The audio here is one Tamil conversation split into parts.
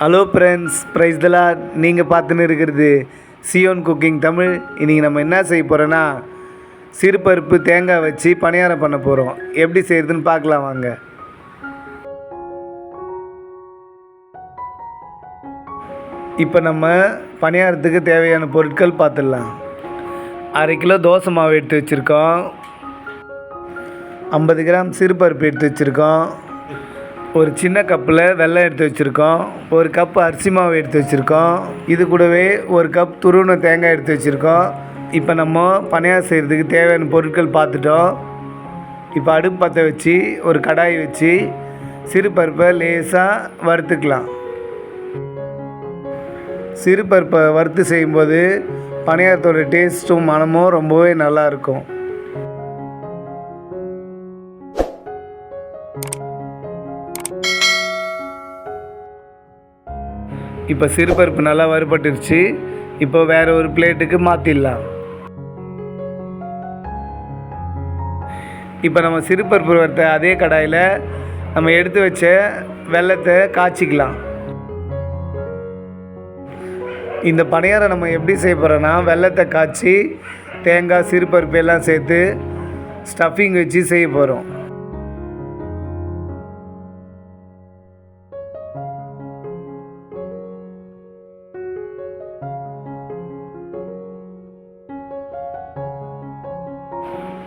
ஹலோ ஃப்ரெண்ட்ஸ் ப்ரைஸ் தலா நீங்கள் பார்த்துன்னு இருக்கிறது சியோன் குக்கிங் தமிழ் இன்றைக்கி நம்ம என்ன செய்ய போகிறோன்னா சிறுபருப்பு தேங்காய் வச்சு பணியாரம் பண்ண போகிறோம் எப்படி செய்கிறதுன்னு பார்க்கலாம் வாங்க. இப்போ நம்ம பணியாரத்துக்கு தேவையான பொருட்கள் பார்த்துடலாம். அரை கிலோ தோசை மாவு எடுத்து வச்சுருக்கோம். ஐம்பது கிராம் சிறுபருப்பு எடுத்து வச்சுருக்கோம். ஒரு சின்ன கப்பில் வெள்ளம் எடுத்து வச்சுருக்கோம். ஒரு கப் அரிசி மாவு எடுத்து வச்சுருக்கோம். இது கூடவே ஒரு கப் துருவின தேங்காய் எடுத்து வச்சுருக்கோம். இப்போ நம்ம பணியாரம் செய்கிறதுக்கு தேவையான பொருட்கள் பார்த்துட்டோம். இப்போ அடுப்பு பற்ற வச்சு ஒரு கடாய் வச்சு சிறுபருப்பை லேசாக வறுத்துக்கலாம். சிறுபருப்பை வறுத்து செய்யும்போது பணியாரத்தோட டேஸ்ட்டும் மனமும் ரொம்பவே நல்லாயிருக்கும் இப்போ சிறுபருப்பு நல்லா வறுபட்டுருச்சு. இப்போ வேறு ஒரு பிளேட்டுக்கு மாற்றிடலாம் இப்போ நம்ம சிறுபருப்பு வறுத்த அதே கடாயில் நம்ம எடுத்து வச்ச வெல்லத்தை காய்ச்சிக்கலாம். இந்த பணியாரம் நம்ம எப்படி செய்ய போகிறோன்னா வெல்லத்தை காய்ச்சி தேங்காய் சிறுபருப்பு எல்லாம் சேர்த்து ஸ்டஃபிங் வச்சு செய்ய போகிறோம்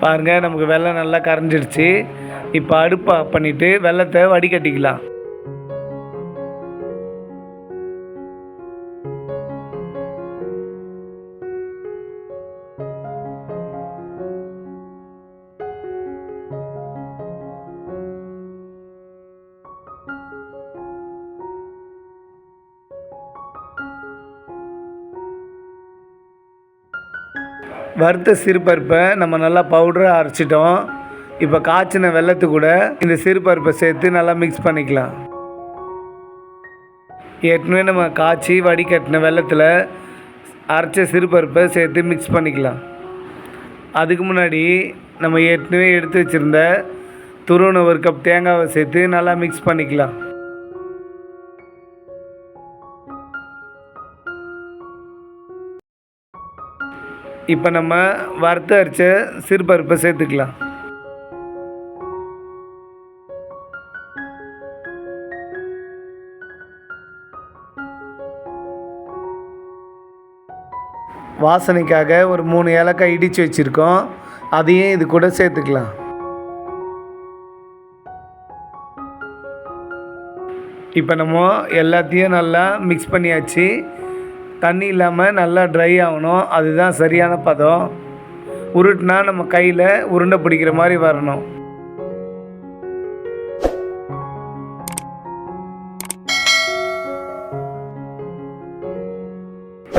பாருங்கள் நமக்கு வெள்ளம் நல்லா கரைஞ்சிடுச்சு இப்போ அடுப்பை ஆஃப் பண்ணிவிட்டு வெள்ளத்தை வடிகட்டிக்கலாம். வறுத்த சிறுபருப்பை நம்ம நல்லா பவுடராக அரைச்சிட்டோம். இப்போ காய்ச்சின வெள்ளத்து கூட இந்த சிறுபருப்பை சேர்த்து நல்லா மிக்ஸ் பண்ணிக்கலாம். ஏற்கனவே நம்ம காய்ச்சி வடிகட்டின வெள்ளத்தில் அரைச்ச சிறுபருப்பை சேர்த்து மிக்ஸ் பண்ணிக்கலாம். அதுக்கு முன்னாடி நம்ம ஏற்கனவே எடுத்து வச்சுருந்த துருவனை ஒரு கப் தேங்காவை சேர்த்து நல்லா மிக்ஸ் பண்ணிக்கலாம். இப்போ நம்ம வறுத்து அரைச்ச சிறுபருப்பை சேர்த்துக்கலாம். வாசனைக்காக ஒரு மூணு ஏலக்காய் இடித்து வச்சுருக்கோம். அதையும் இது கூட சேர்த்துக்கலாம். இப்போ நம்ம எல்லாத்தையும் நல்லா மிக்ஸ் பண்ணியாச்சு. தண்ணி இல்லாமல் நல்லா ட்ரை ஆகணும். அதுதான் சரியான பதம். உருட்டினா நம்ம கையில் உருண்டை பிடிக்கிற மாதிரி வரணும்.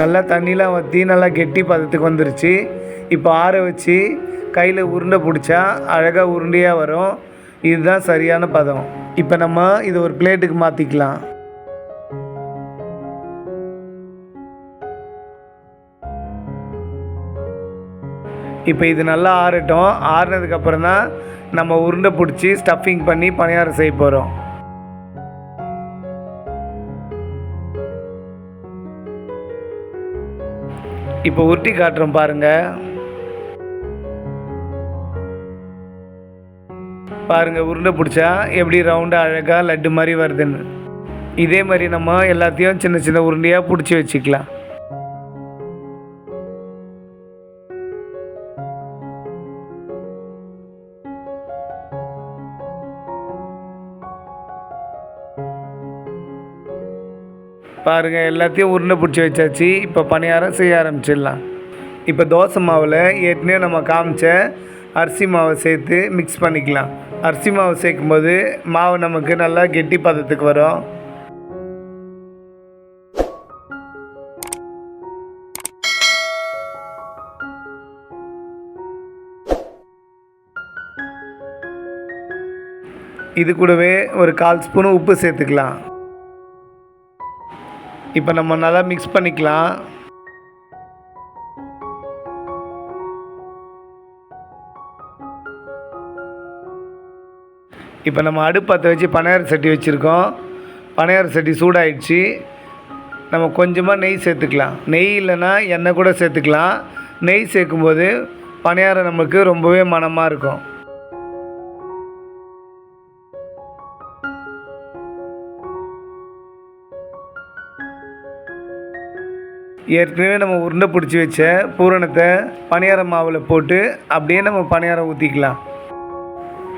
நல்லா தண்ணிலாம் வற்றி நல்லா கெட்டி பதத்துக்கு வந்துருச்சு. இப்போ ஆற வச்சு கையில் உருண்டை பிடிச்சா அழகாக உருண்டையாக வரும். இதுதான் சரியான பதம். இப்போ நம்ம இதை ஒரு பிளேட்டுக்கு மாற்றிக்கலாம் இப்போ இது நல்லா ஆறட்டும். ஆறுனதுக்கப்புறம் தான் நம்ம உருண்டை பிடிச்சி ஸ்டஃபிங் பண்ணி பணியாரம் செய்ய போகிறோம் இப்போ உருட்டி காட்டுறோம் பாருங்க. பாருங்கள் உருண்டை பிடிச்சா எப்படி ரவுண்டாக அழகாக லட்டு மாதிரி வருதுன்னு. இதே மாதிரி நம்ம எல்லாத்தையும் சின்ன சின்ன உருண்டையாக பிடிச்சி வச்சுக்கலாம். பாருங்கள் எல்லாத்தையும் உருண்டை பிடிச்சி வச்சாச்சு. இப்போ பணியாரம் செய்ய ஆரம்பிச்சிடலாம். இப்போ தோசை மாவில் ஏற்கனவே நம்ம காமிச்ச அரிசி மாவை சேர்த்து மிக்ஸ் பண்ணிக்கலாம். அரிசி மாவு சேர்க்கும்போது மாவு நமக்கு நல்லா கெட்டி பதத்துக்கு வரும். இது கூடவே ஒரு கால் ஸ்பூன் உப்பு சேர்த்துக்கலாம். இப்போ நம்ம நல்லா மிக்ஸ் பண்ணிக்கலாம். இப்போ நம்ம அடுப்பத்தை வச்சு பனையார் சட்டி வச்சுருக்கோம். பனையார் சட்டி சூடாயிடுச்சு. நம்ம கொஞ்சமாக நெய் சேர்த்துக்கலாம். நெய் இல்லைன்னா எண்ணெய் கூட சேர்த்துக்கலாம். நெய் சேர்க்கும்போது பணியாரம் நமக்கு ரொம்பவே மனமாக இருக்கும். ஏற்கனவே நம்ம உருண்டை பிடிச்சி வச்ச பூரணத்தை பணியார மாவில் போட்டு அப்படியே நம்ம பணியாரம் ஊற்றிக்கலாம்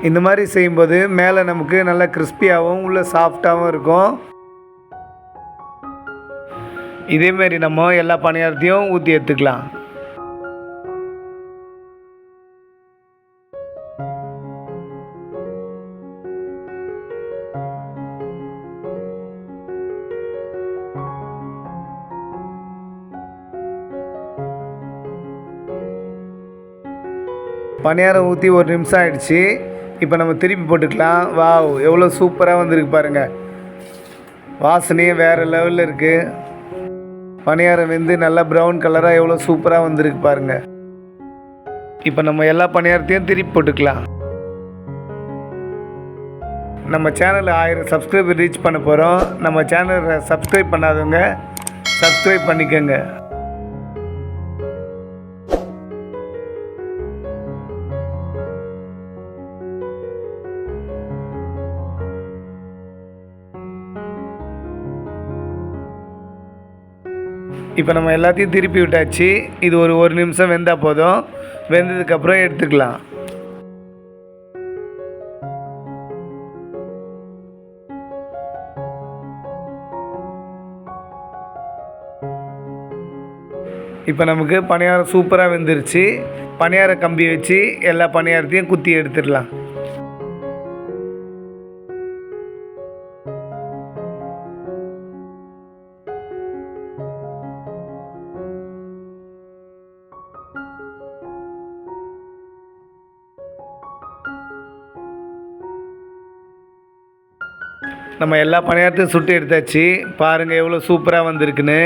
இந்த மாதிரி செய்யும்போது மேலே நமக்கு நல்லா கிறிஸ்பியாகவும் உள்ள சாஃப்டாகவும் இருக்கும். இதேமாரி நம்ம எல்லா பணியாரத்தையும் ஊற்றி எடுத்துக்கலாம். பணியாரம் ஊற்றி ஒரு நிமிஷம் ஆகிடுச்சு இப்போ நம்ம திருப்பி போட்டுக்கலாம். வாவ் எவ்வளோ சூப்பராக வந்திருக்கு பாருங்கள் வாசனையே வேறு லெவலில் இருக்குது பணியாரம் வெந்து நல்லா ப்ரௌன் கலராக எவ்வளோ சூப்பராக வந்திருக்கு பாருங்கள் இப்போ நம்ம எல்லா பணியாரத்தையும் திருப்பி போட்டுக்கலாம். நம்ம சேனலில் ஆயிரம் சப்ஸ்கிரைபர் ரீச் பண்ண போகிறோம் நம்ம சேனலை சப்ஸ்கிரைப் பண்ணாதவங்க சப்ஸ்கிரைப் பண்ணிக்கோங்க. இப்போ நம்ம எல்லாத்தையும் திருப்பி விட்டாச்சு. இது ஒரு ஒரு நிமிஷம் வெந்தால் போதும். வெந்ததுக்கப்புறம் எடுத்துக்கலாம். இப்போ நமக்கு பணியாரம் சூப்பராக வெந்துருச்சு. பணியார கம்பி வச்சு எல்லா பணியாரத்தையும் குத்தி எடுத்துடலாம். நம்ம எல்லா பணியாரத்தையும் சுட்டு எடுத்தாச்சு. பாருங்கள் எவ்வளோ சூப்பராக வந்திருக்குன்னு.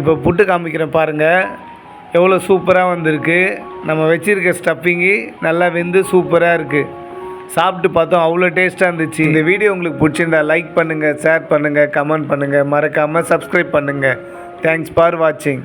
இப்போ புட்டு காமிக்கிறேன் பாருங்கள் எவ்வளோ சூப்பராக வந்திருக்கு. நம்ம வச்சுருக்க ஸ்டஃப்பிங்கு நல்லா வெந்து சூப்பராக இருக்குது சாப்பிட்டு பார்த்தோம் அவ்வளோ டேஸ்ட்டாக இருந்துச்சு. இந்த வீடியோ உங்களுக்கு பிடிச்சிருந்தா லைக் பண்ணுங்கள் ஷேர் பண்ணுங்கள் கமெண்ட் பண்ணுங்கள் மறக்காமல் சப்ஸ்கிரைப் பண்ணுங்கள் தேங்க்ஸ் ஃபார் வாட்சிங்